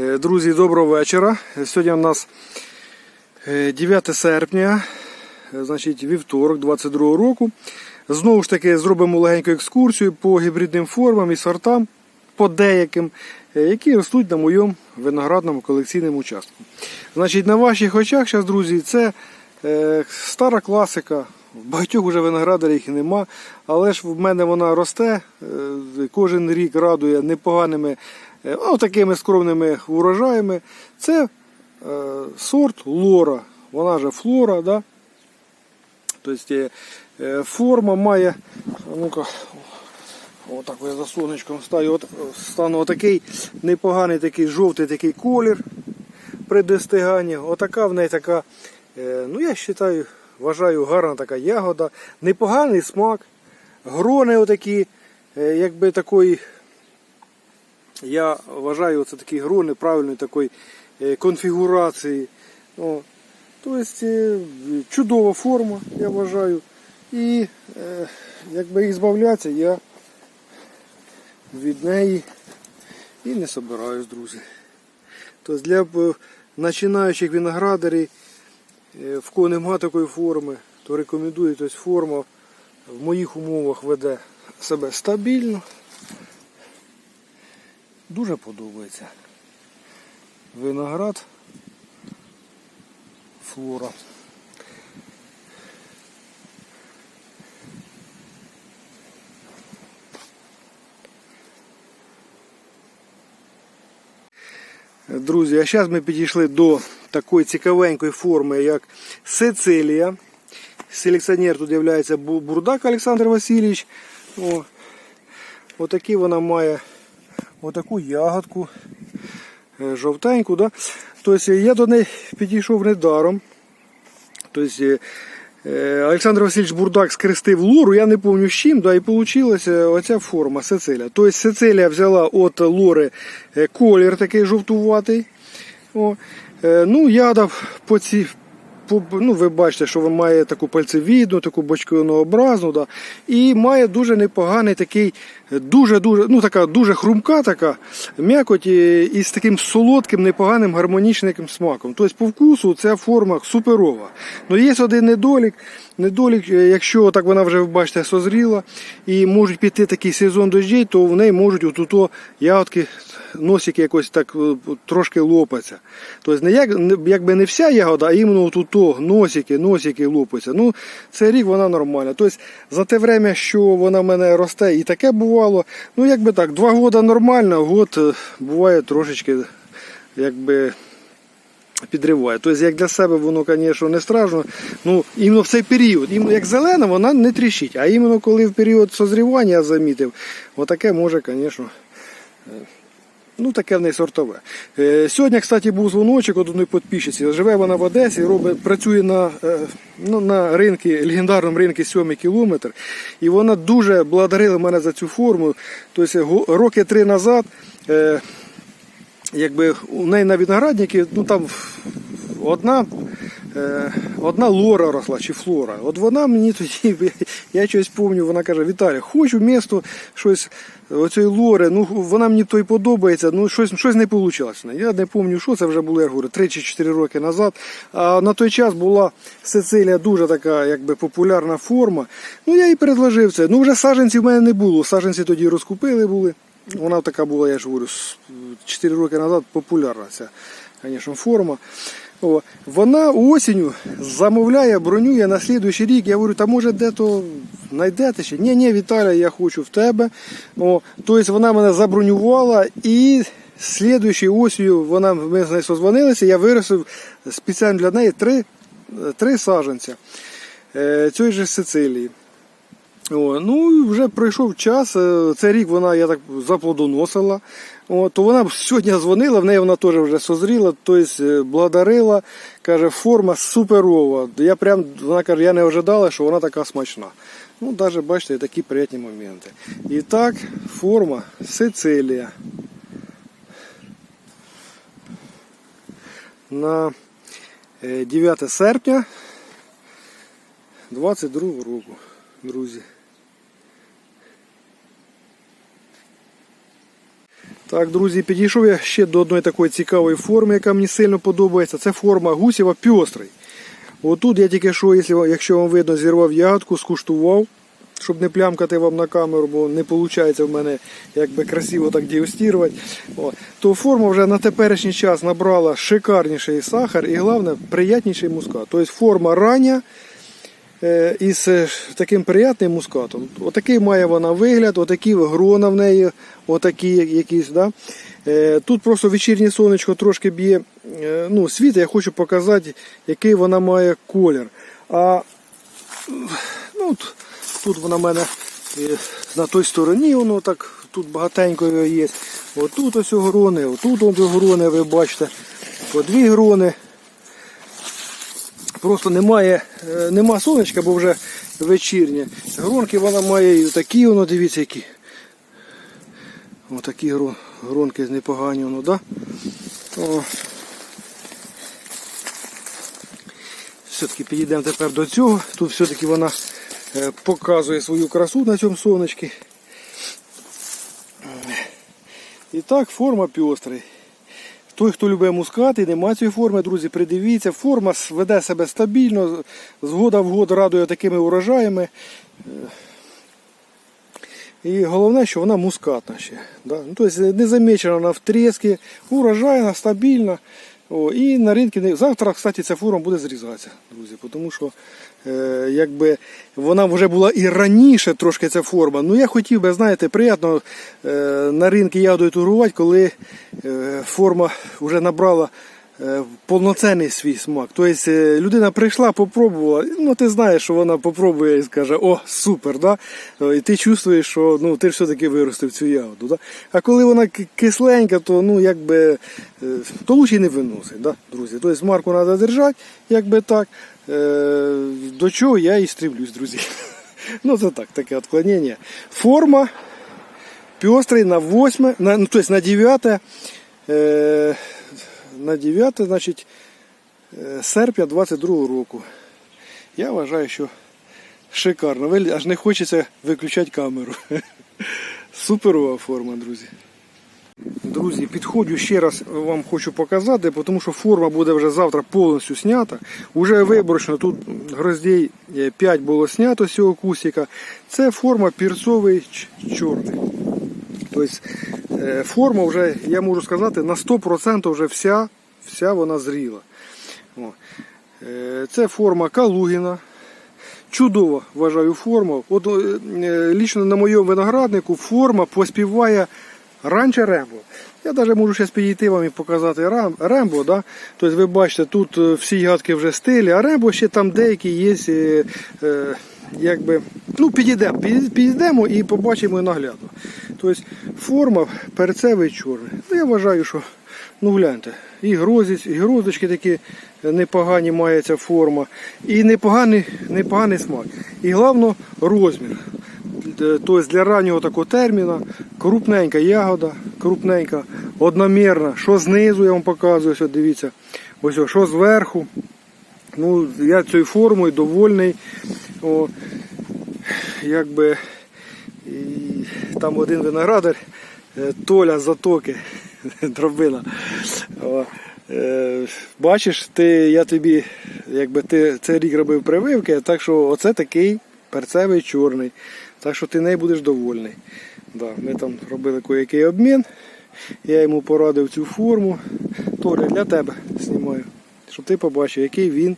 Е, Друзі, доброго вечора. Сьогодні у нас е, 9 серпня, е, значить вівторок 22 року. Знову ж таки зробимо легеньку екскурсію по гібридним формам і сортам, по деяким, е, які ростуть на моєму виноградному колекційному участку. Значить, на ваших очах зараз, друзі, це е, стара класика. Багатьох вже виноградарів нема, але ж в мене вона росте, е, кожен рік радує непоганими, е, ну, такими скромними урожаями. Це е, сорт лора, вона же флора. Да? Тобто е, форма має, ну-ка, отак я за сонечком стаю, от, стану отакий непоганий такий жовтий такий колір при достиганні. Отака в неї така, ну я вважаю, вважаю, гарна така ягода, непоганий смак, грони отакі, якби такої, я вважаю, це такі грони правильної такої е, конфігурації. Тобто е, чудова форма, я вважаю. І е, якби їх збавлятися, я від неї і не собираюсь, друзі. Тобто для починаючих виноградарів, в кого немає такої форми, то рекомендую, тобто форма в моїх умовах веде себе стабільно. Дуже подобається. Виноград флора. Друзі, а зараз ми підійшли до такої цікавенької форми, як Сицилія. Селекціонер тут є Бурдак Олександр Васильович. О, отакі вона має отаку ягодку е, жовтеньку. Да? Тобто я до неї підійшов недаром. Тобто, е, е, Олександр Васильович Бурдак скрестив лору, я не пам'ятаю з чим, да, і вийшла оця форма Сицилія. Тобто Сицилія взяла от лори е, колір такий жовтуватий. О, е, ну, я дав по ці, по, ну, ви бачите, що він має таку пальцевідну, таку бочконообразну, да, і має дуже непоганий такий, дуже-дуже, ну така дуже хрумка така м'якоть і, і з таким солодким, непоганим гармонічним смаком. Тобто по вкусу ця форма суперова. Ну є один недолік. Недолік, е, якщо так вона вже бачите, созріла і можуть піти такий сезон дощей, то в неї можуть отуто ягодки, носики якось так е, трошки лопаться. Тобто не як, якби не вся ягода, а іменно отуто носики, носики лопаються. Ну, цей рік вона нормальна. Тобто за те время, що вона в мене росте, і таке бувало, ну якби так, два роки нормально, год е, буває трошечки якби підриває. Тобто, як для себе воно, звісно, не страшно. Ну, іменно в цей період, іменно як зелена, вона не тріщить. А іменно коли в період созрівання я замітив, отаке може, звісно. Ну, таке в неї сортове. Е, Сьогодні, кстати, був дзвоночок од одної підписчиці. Живе вона в Одесі, робить, працює на, е, ну, на ринку, легендарному ринку 7 кілометр. І вона дуже благодарила мене за цю форму. Тобто, роки три назад. е, якби у неї на винограднику, ну там одна, одна лора росла чи флора. От вона мені тоді, я щось пам'ятаю, вона каже, Віталій, хочу місто щось оцієї лори, ну вона мені то й подобається, ну щось, щось не вийшло. Я не пам'ятаю, що це вже було, я говорю, 3 чи 4 роки назад. А на той час була Сицилія дуже така якби популярна форма. Ну я їй предложив це. Ну вже саджанців в мене не було. Саджанці тоді розкупили були. Вона така була, я ж говорю, 4 роки назад популярна ця, звісно, форма. О, вона осінню замовляє, бронює на слідуючий рік. Я говорю, та може де-то знайдете ще? Ні, ні, Віталя, я хочу в тебе. О, тобто вона мене забронювала і слідуючою осінню вона, ми з нею созвонилися, я виростив спеціально для неї три, три саджанця е, цієї ж Сицилії. О, ну вже пройшов час. е, Цей рік вона, я так заплодоносила. О, то вона сьогодні дзвонила, в неї вона теж вже созріла, тобто е, благодарила. Каже, форма суперова. Я прям, вона каже, я не ожидала, що вона така смачна. Ну, навіть бачите, такі приємні моменти. І так, форма Сицилія. На е, 9 серпня 22 року, друзі. Так, друзі, підійшов я ще до одної такої цікавої форми, яка мені сильно подобається. Це форма гусєва пьострий. Отут я тільки що, якщо, вам видно, зірвав ягодку, скуштував, щоб не плямкати вам на камеру, бо не виходить в мене якби красиво так дегустувати. О, то форма вже на теперішній час набрала шикарніший сахар і головне приятніший мускат. Тобто форма рання із е, таким приятним мускатом. Отакий має вона вигляд, отакі грона в неї, отакі якісь. Да? Е, Тут просто вечірнє сонечко трошки б'є е, ну, світ, я хочу показати, який вона має колір. А ну, тут вона в мене е, на той стороні, воно так, тут багатенько його є. Отут ось грони, отут ось грони, ви бачите, по дві грони. Просто немає, е, нема сонечка, бо вже вечірнє. Гронки вона має і такі, воно, дивіться, які. Отакі гро- гронки непогані, воно, да? О. Все-таки підійдемо тепер до цього. Тут все-таки вона е, показує свою красу на цьому сонечці. І так, форма пьострий. Той, хто любить мускат і немає цієї форми, друзі, придивіться. Форма веде себе стабільно, згода в год радує такими урожаями. І головне, що вона мускатна ще. Ну, тобто не замечена вона в тріски, урожайна, стабільна. О, і на ринки завтра, кстати, ця форма буде зрізатися, друзі, тому що е, якби вона вже була і раніше трошки ця форма. Ну я хотів би, знаєте, приємно е, на ринки ягодою турувати, коли е, форма вже набрала повноцінний свій смак. Тобто е, людина прийшла, попробувала, ну ти знаєш, що вона попробує і скаже, о, супер, да? Е, і ти чувствуєш, що ну, ти все-таки виростив цю ягоду. Да? А коли вона кисленька, то ну, якби, е, то лучше не виносить, да, друзі. Тобто марку треба держати, якби так. Е, До чого я і стріблюсь, друзі. Ну, це так, таке відклонення. Форма пестрий на 8, на, ну, то есть на 9, е, на 9, значить, е, серпня 22 року. Я вважаю, що шикарно. Аж не хочеться виключати камеру. Суперова форма, друзі. Друзі, підходжу ще раз вам хочу показати, тому що форма буде вже завтра повністю знята. Уже виборочно тут гроздей 5 було знято з цього кусика. Це форма пірцовий чорний. Тобто форма вже, я можу сказати, на 100% вже вся, вся вона зріла. Е, Це форма Калугіна. Чудова, вважаю, форма. От е, лічно на моєму винограднику форма поспіває раніше Рембо. Я навіть можу зараз підійти вам і показати Рембо. Да? Тобто ви бачите, тут всі ягодки вже стилі, а Рембо ще там деякі є. Якби, ну, підійдемо, підійдемо- і побачимо наглядно. Тобто форма перцевий чорний. Ну, я вважаю, що ну гляньте, і грозіць, і грозочки такі непогані має ця форма, і непоганий, непоганий смак. І головне розмір. Тобто для раннього такого терміна крупненька ягода, крупненька, одномірна. Що знизу я вам показую, ось дивіться. Ось що зверху. Ну, я цією формою довольний. О, якби і там один виноградар, е, Толя Затоки, дробина. О, е, Бачиш, ти, я тобі, якби ти цей рік робив прививки, так що оце такий перцевий чорний. Так що ти не будеш довольний. Да, ми там робили який обмін. Я йому порадив цю форму. Толя, для тебе знімаю. Щоб ти побачив, який він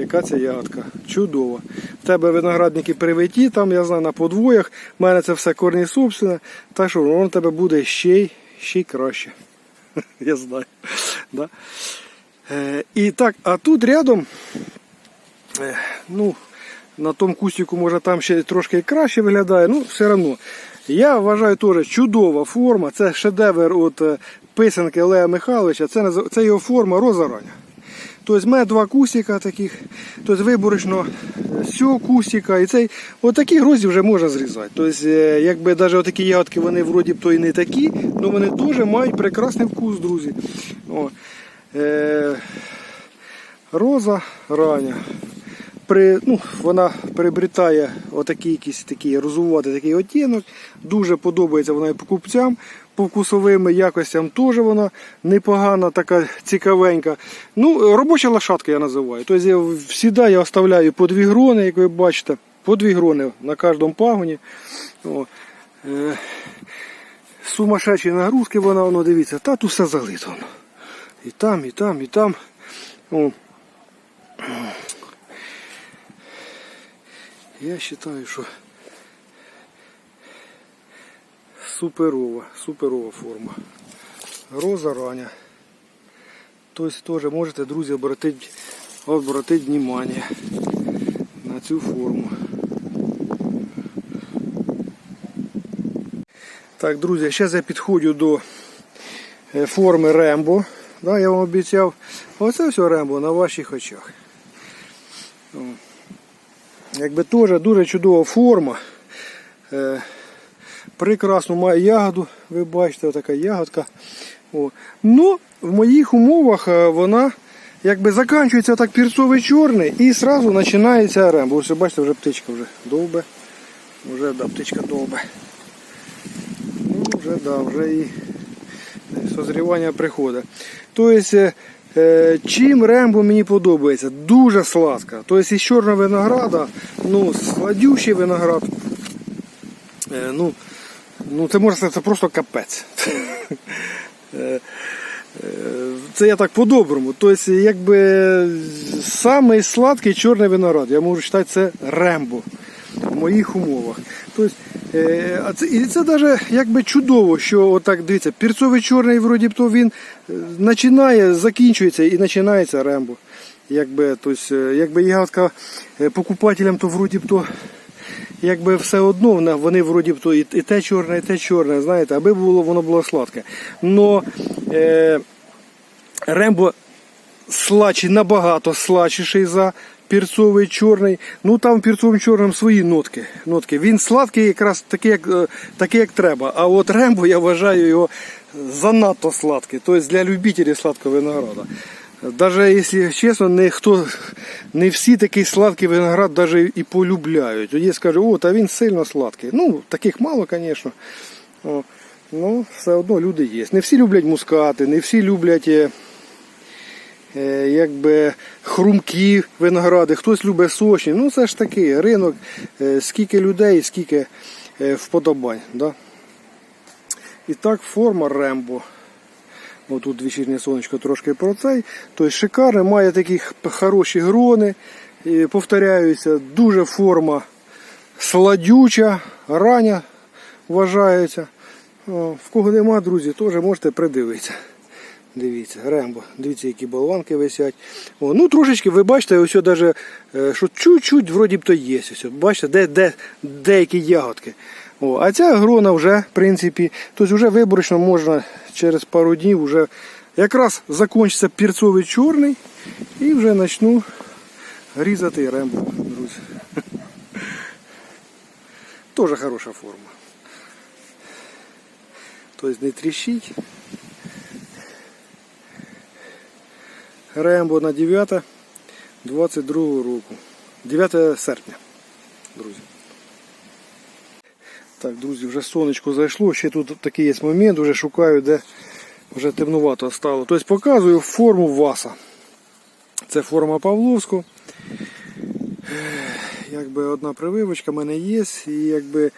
яка ця ягодка. Чудова. В тебе виноградники привиті, там я знаю на подвоях. У мене це все корні собственне. Так що воно в тебе буде ще й, ще й краще. Я знаю. Да? Е, і так, а тут рядом, е, ну, на тому кустику, може там ще трошки краще виглядає, ну все одно. Я вважаю теж чудова форма. Це шедевр от е, писанки Олега Михайловича. Це, це його форма розорання. Тобто мене два кустика таких, тобто виборочно е, з і цей. Отакі грозді вже можна зрізати. Тобто, е, якби навіть отакі ягодки, вони вроді б то і не такі, але вони теж мають прекрасний вкус, друзі. О. Е, роза рання. При, ну, вона приобретає отакий якийсь такий розуватий такий оттінок. Дуже подобається вона і покупцям. По якостям теж вона непогана, така цікавенька. Ну, робоча лошадка я називаю. Тобто я завжди я оставляю по дві грони, як ви бачите, по дві грони на кожному пагоні. О, е, сумасшедші нагрузки вона, воно дивіться, та тут все залито. І там, і там, і там. О. Я вважаю, що суперова, суперова форма. Роза раня. Тобто теж можете, друзі, обратити, обратити внимание на цю форму. Так, друзі, зараз я підходжу до е, форми Рембо. Да, я вам обіцяв. Оце все Рембо на ваших очах. Якби теж дуже чудова форма. Прекрасну має ягоду, ви бачите, така ягодка. О. Ну, в моїх умовах е, вона якби закінчується так перцовий чорний і одразу починається рембо. Ось бачите, вже птичка вже довбе. Вже да, птичка довбе. Ну, вже да, вже і созрівання приходить. Тобто, е, чим рембо мені подобається? Дуже сладка. Тобто із чорного винограда, ну, сладючий виноград. Е, ну, ну, це сказати, це просто капець. Е, е, Це я так по-доброму. Тобто, якби самий сладкий чорний виноград, я можу вважати, це рембо в моїх умовах. Тобто, е, це, і це навіть якби чудово, що отак дивіться, перцовий чорний вроді то він починає, закінчується і починається рембо. Якби, тобто, якби ягодка покупателям, то вроді б то якби все одно вони вроді б то і, те чорне, і те чорне, знаєте, аби було воно було сладке. Но е, рембо слачий набагато слачіший за перцовий чорний. Ну там перцовим чорним свої нотки. нотки. Він сладкий якраз такий, як, е, такий, як треба. А от рембо я вважаю його занадто сладкий. Тобто для любителів сладкого винограда. Даже якщо чесно, не хто не всі такий сладкий виноград даже і полюбляють. Є скаже, о, та він сильно сладкий. Ну, таких мало, звісно. Ну, все одно люди є. Не всі люблять мускати, не всі люблять е, е, якби хрумкі виногради, хтось любить сочні. Ну це ж такий ринок, е, скільки людей, скільки е, вподобань. Да? І так форма Рембо. Отут вечірнє сонечко трошки про цей. Тобто шикарний, має такі хороші грони. І, повторяюся, дуже форма сладюча, рання вважається. В кого нема, друзі, теж можете придивитися. Дивіться, рембо, дивіться, які болванки висять. О, ну трошечки, ви бачите, ось даже, е, що чуть-чуть вроді б то є. Ось, бачите, де, де, деякі ягодки. О, а ця грона вже, в принципі, тобто вже виборочно можна через пару днів вже якраз закінчиться перцовий чорний і вже почну різати рембо, друзі. Теж хороша форма. Тобто не тріщить. Рембо на 9 22 року. 9 серпня, друзі. Так, друзі, вже сонечко зайшло. Ще тут такий є момент, вже шукаю, де вже темнувато стало. Тобто показую форму васа. Це форма Павловську. Якби одна прививочка в мене є. І якби,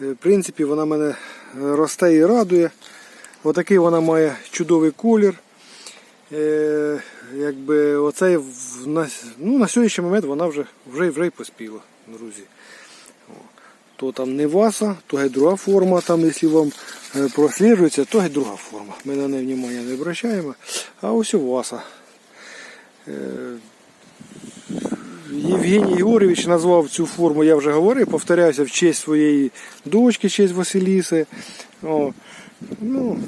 е, в принципі, вона мене росте і радує. Отакий вона має чудовий колір. Е, якби оцей на, ну, на сьогоднішній момент вона вже, вже, вже й поспіла, друзі. То там не васа, то геть друга форма, там, якщо вам е, просліджується, то геть друга форма. Ми на неї внимання не обращаємо. А ось у васа. Е, Євгеній Ігорович назвав цю форму, я вже говорив, повторяюся, в честь своєї дочки, в честь Василіси. О, ну,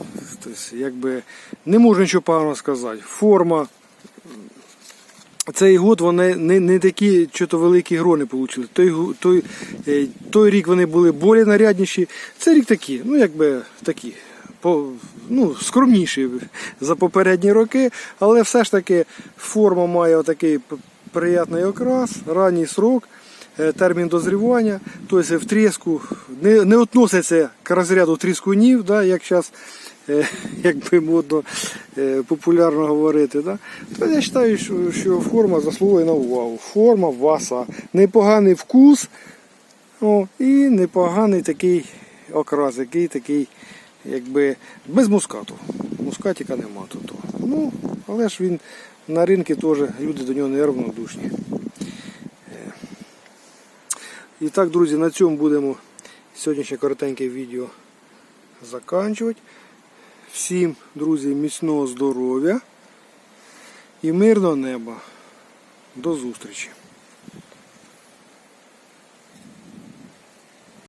тобто, якби не можу нічого поганого сказати. Форма. Цей год вони не, не такі чого великі грони отримали. Той, той, е, той рік вони були більш нарядніші. Цей рік такі, ну якби такі. По, ну, скромніші за попередні роки, але все ж таки форма має отакий приятний окрас, ранній срок. е, термін дозрівання, тобто в тріску не, не відноситься к розряду тріскунів, да, як зараз як би модно е, популярно говорити. Да? То я вважаю, що, форма заслуговує на увагу. Форма васа. Непоганий вкус о, і непоганий такий окрас, який такий, якби без мускату. Мускатика нема тут. Ну, але ж він на ринку теж люди до нього неравнодушні. Е. І так, друзі, на цьому будемо сьогоднішнє коротеньке відео заканчувати. Всім, друзі, міцного здоров'я і мирного неба. До зустрічі!